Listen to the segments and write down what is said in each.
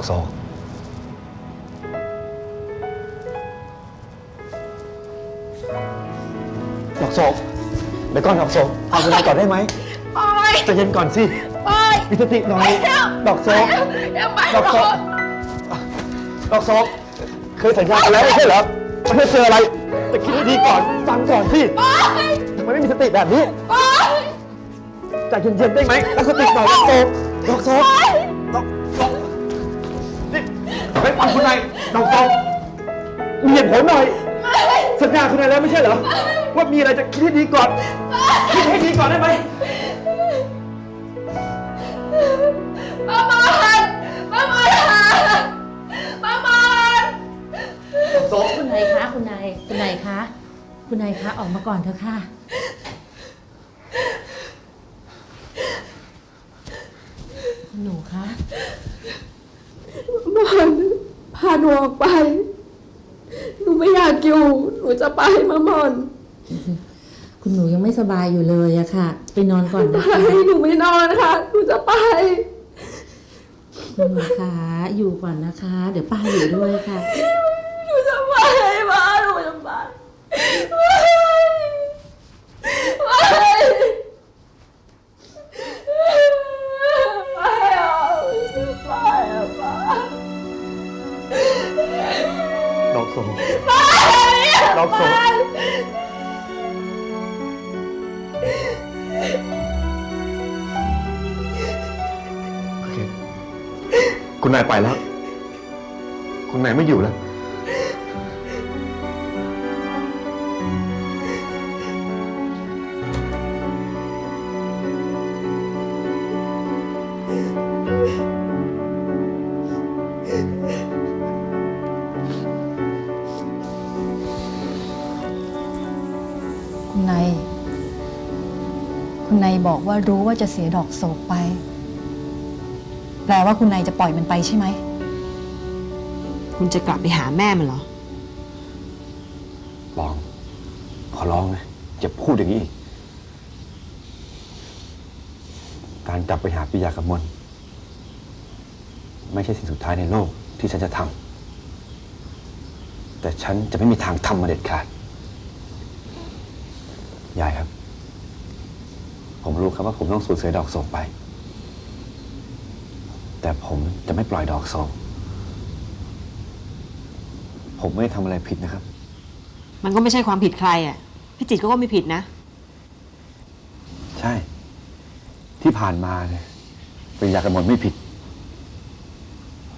ดอกโซกดอกโซกเดี๋ยวก่อนดอกโซกเอาเวลาก่อนได้ไหมปล่อยใจเย็นก่อนสิปล่อยมีสติหน่อยดอกโซกเดี๋ยวไปดอกโซกดอกโซกเคยสัญญากันแล้วไม่ใช่เหรอมันจะเจออะไรจะคิดให้ดีก่อนฟังก่อนสิปล่อยทำไมไม่มีสติแบบนี้ปล่อยใจเย็นๆได้ไหมตั้งสติหน่อยดอกโซกดอกโซกดอกโซกนี่ ไม่ฟังคุณนายดอกโซกมีเหตุผลหน่อย สัญญาคุณนายแล้วไม่ใช่เหรอ ว่ามีอะไรจะคิดให้ดีก่อน คิดให้ดีก่อนได้ไหมประมาณประมาณประมาณโซกคุณนายคะคุณนายคุณนายคะคุณนายคะออกมาก่อนเถอะค่ะ คุณหนูคะมอนพาหนูออกไป หนูไม่อยากอยู่ หนูจะไปมามอน คุณหนูยังไม่สบายอยู่เลยอะค่ะ ไปนอนก่อนไปนะคะหนูไม่นอนค่ะ หนูจะไป คุณหนูคะอยู่ก่อนนะคะ เดี๋ยวป้าอยู่ด้วยค่ะ หนูจะไปมาหนูจะไปไป ดอกโซกดอกโซกโอเคคุณนายไปแล้ว คุณนายไม่อยู่แล้วคุณ บอกว่ารู้ว่าจะเสียดอกโศกไป แปลว่าคุณนายจะปล่อยมันไปใช่ไหม คุณจะกลับไปหาแม่มันเหรอ ลอง ขอร้องนะอย่าพูดอย่างนี้อีก การกลับไปหาปิยากับมน ไม่ใช่สิ่งสุดท้ายในโลกที่ฉันจะทำแต่ฉันจะไม่มีทางทำมาเด็ดขาด ยายครับ ผม รู้ครับว่าผมต้องสูญเสียดอกโศกไป แต่ผมจะไม่ปล่อยดอกโศก ผมไม่ได้ทำอะไรผิดนะครับ มันก็ไม่ใช่ความผิดใครอะพี่จิตรก็ไม่ผิดนะ ใช่ ที่ผ่านมาเนี่ยปริยากันหมดไม่ผิด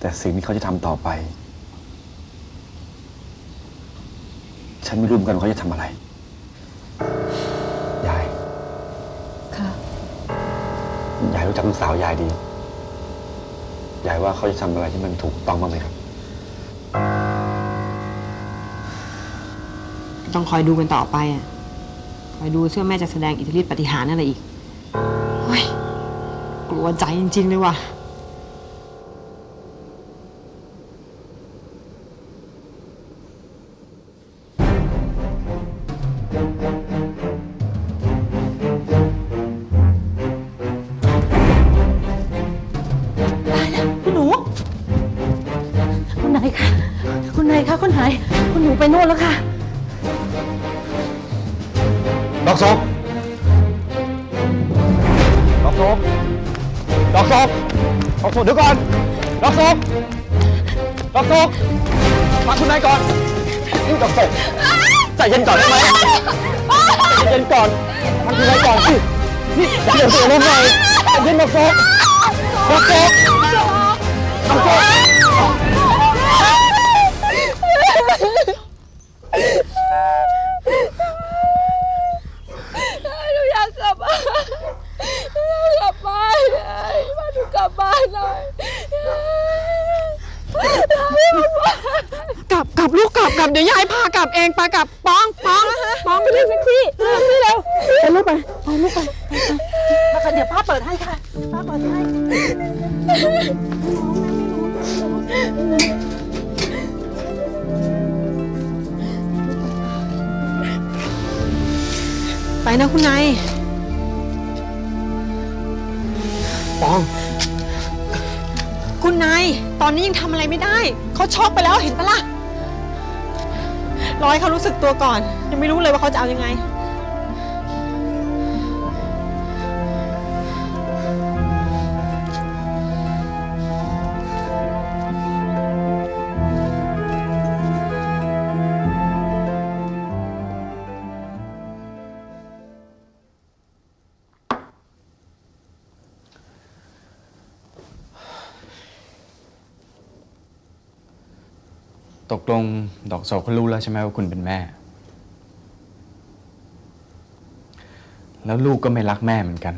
แต่สิ่งที่เขาจะทำต่อไป ฉันไม่รู้เหมือนกันว่าเขาจะทำอะไร รู้จักลูกสาวยายดี ยายว่าเขาจะทำอะไรที่มันถูกต้องบ้างไหมครับ ต้องคอยดูกันต่อไปอะคอยดูเชื่อแม่จะแสดงอิทธิฤทธิปฏิหารย์อะไรอีกโอ้ยกลัวใจจริง ๆ เลยว่ะ แล้วค่ะ ดอกโศกดอกโศกดอกโศกดอกโศกเดี๋ยวก่อน ดอกโศกดอกโศกฟังคุณนายก่อนนี่ดอกโศกใจเย็นก่อนได้ไหมใจเย็นก่อนฟังคุณนายก่อนสินี่อย่าเดือดร้อนเลยใจเย็นดอกโศกดอกโศกดอกศก หนูอยากกลับบ้านหนูอยากกลับบ้านพาหนูกลับบ้านหน่อย กลับกลับลูกกลับกลับเดี๋ยวยายพากลับเองไปกลับป้องป้องป้องไปเรียกแท็กซี่แท็กซี่เร็ว ไปลูกไป ไปลูกไปไปไป เดี๋ยวป้าเปิดให้ค่ะ ป้าเปิดให้ไปนะคุณนายปอง คุณนาย ตอนนี้ยังทำอะไรไม่ได้ เขาช็อกไปแล้วเห็นปะล่ะ รอให้เขารู้สึกตัวก่อน ยังไม่รู้เลยว่าเขาจะเอายังไง ตกลงดอกโศกเขารู้แล้วใช่ไหมว่าคุณเป็นแม่ แล้วลูกก็ไม่รักแม่เหมือนกัน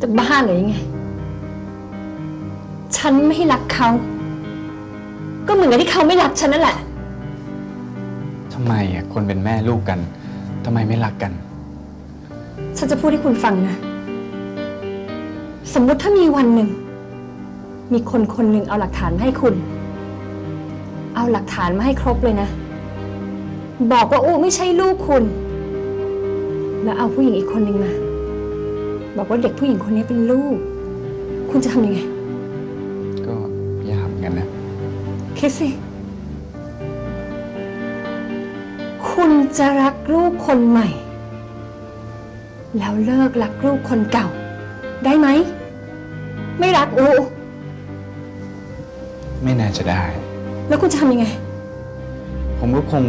จะบ้าหรือยังไง ฉันไม่รักเขา ก็เหมือนกับที่เขาไม่รักฉันนั่นแหละ ทำไมอะคนเป็นแม่ลูกกัน ทำไมไม่รักกัน ฉันจะพูดให้คุณฟังนะ สมมุติถ้ามีวันหนึ่ง มีคนคนหนึ่งเอาหลักฐานมาให้คุณ เอาหลักฐานมาให้ครบเลยนะ บอกว่าอู้ไม่ใช่ลูกคุณ แล้วเอาผู้หญิงอีกคนหนึ่งมา บอกว่าเด็กผู้หญิงคนนี้เป็นลูก คุณจะทำยังไง ก็ยากเหมือนกันนะ คิดสิ คุณจะรักลูกคนใหม่ แล้วเลิกรักลูกคนเก่า ได้ไหม ไม่รักอู ไม่น่าจะได้ แล้วคุณจะทำยังไง ผมก็คง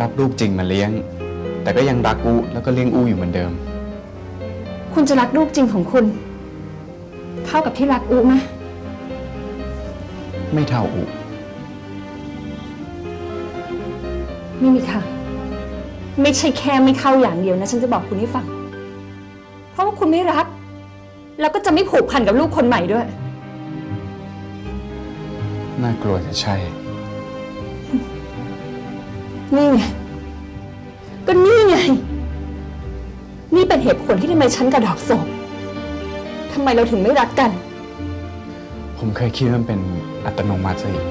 รับลูกจริงมาเลี้ยง แต่ก็ยังรักอูแล้วก็เลี้ยงอูอยู่เหมือนเดิม คุณจะรักลูกจริงของคุณ เท่ากับที่รักอูไหมไม่เท่าอู ไม่มีทางไม่ใช่แค่ไม่เข้าอย่างเดียวนะ ฉันจะบอกคุณให้ฟัง เพราะว่าคุณไม่รัก แล้วก็จะไม่ผูกพันกับลูกคนใหม่ด้วย น่ากลัวจะใช่ นี่ไง ก็นี่ไง นี่เป็นเหตุผลที่ทำไมฉันกับดอกโศกทำไมเราถึงไม่รักกัน ผมเคยคิดว่ามันเป็นอัตโนมัติซะอีก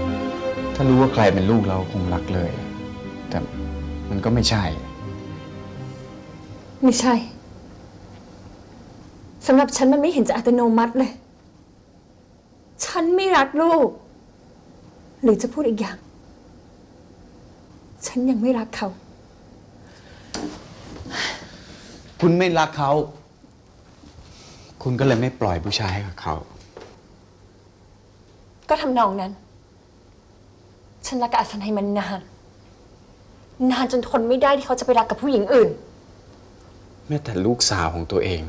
ถ้ารู้ว่าใครเป็นลูกเราคงรักเลย แต่มันก็ไม่ใช่ ไม่ใช่สำหรับฉันมันไม่เห็นจะอัตโนมัติเลย ฉันไม่รักลูก หรือจะพูดอีกอย่าง ฉันยังไม่รักเขา คุณไม่รักเขา คุณก็เลยไม่ปล่อยผู้ชายให้กับเขา ก็ทำนองนั้น ฉันรักกับอัศนัยมันนาน นานจนทนไม่ได้ที่เขาจะไปรักกับผู้หญิงอื่น แม้แต่ลูกสาวของตัวเอง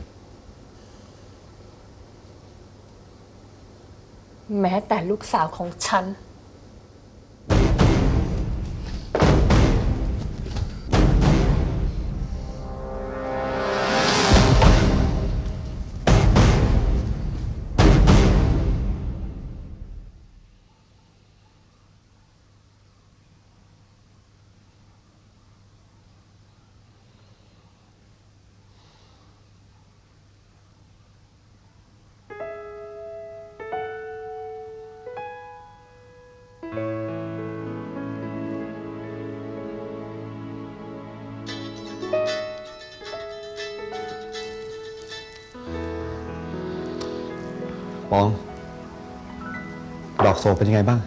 แม้แต่ลูกสาวของฉัน ปอง ดอกโศกเป็นยังไงบ้าง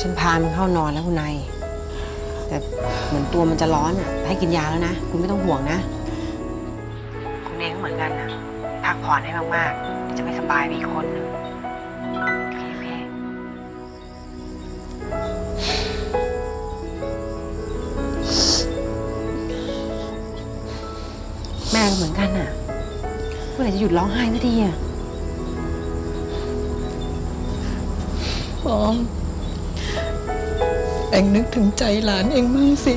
ฉันพามันเข้านอนแล้วคุณนายแต่เหมือนตัวมันจะร้อนอะ ให้กินยาแล้วนะ คุณไม่ต้องห่วงนะ คุณเองก็เหมือนกันนะพักผ่อนให้มากๆเดี๋ยวจะไม่สบายไปอีกคนนึงโอเคโอเคแม่ก็เหมือนกันน่ะเมื่อไหร่จะหยุดร้องไห้สักทีอะปองเอ็งนึกถึงใจหลานเองมั่งสิ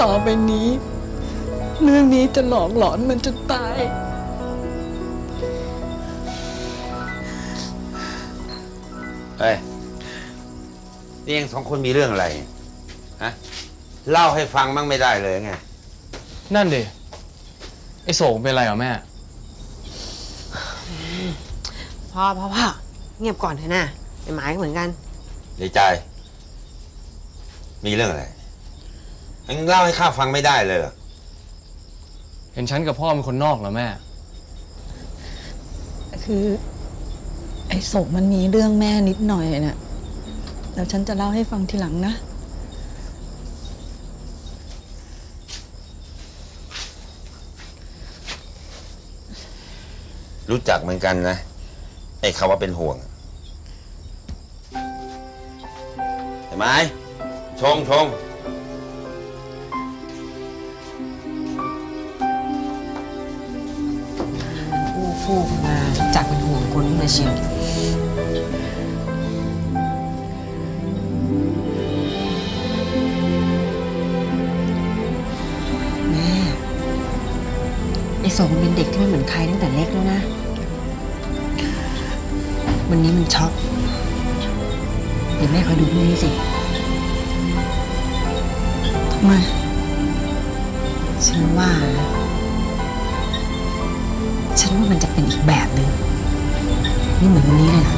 ต่อไปนี้ เรื่องนี้จะหลอกหลอนมันจนตาย เฮ้ยนี่เองสองคนมีเรื่องอะไร ฮะ เล่าให้ฟังมั่งไม่ได้เลยไง นั่นดิ ไอ้โศกเป็นไรเหรอแม่ พ่อพ่อพ่อเงียบก่อนเถอะนะไอ้หมายก็เหมือนกัน ในใจ มีเรื่องอะไรเอ็งเล่าให้ข้าฟังไม่ได้เลยเหรอเห็นฉันกับพ่อเป็นคนนอกเหรอแม่ คือ ไอ้โศกมันมีเรื่องแม่นิดหน่อยน่ะแล้วฉันจะเล่าให้ฟังทีหลังนะ รู้จักเหมือนกันนะ ไอ้คำว่าเป็นห่วง เห็นไหม ชงชงอู้ฟู่ขึ้นมาจากเป็นห่วงคนมาเชียว ไอ้โสมมันเป็นเด็กที่ไม่เหมือนใครตั้งแต่เล็กแล้วนะ วันนี้มันช็อกเดี๋ยวแม่คอยดูพรุ่งนี้สิทำไมฉันว่านะฉันว่ามันจะเป็นอีกแบบหนึ่งไม่เหมือนวันนี้เลยนะ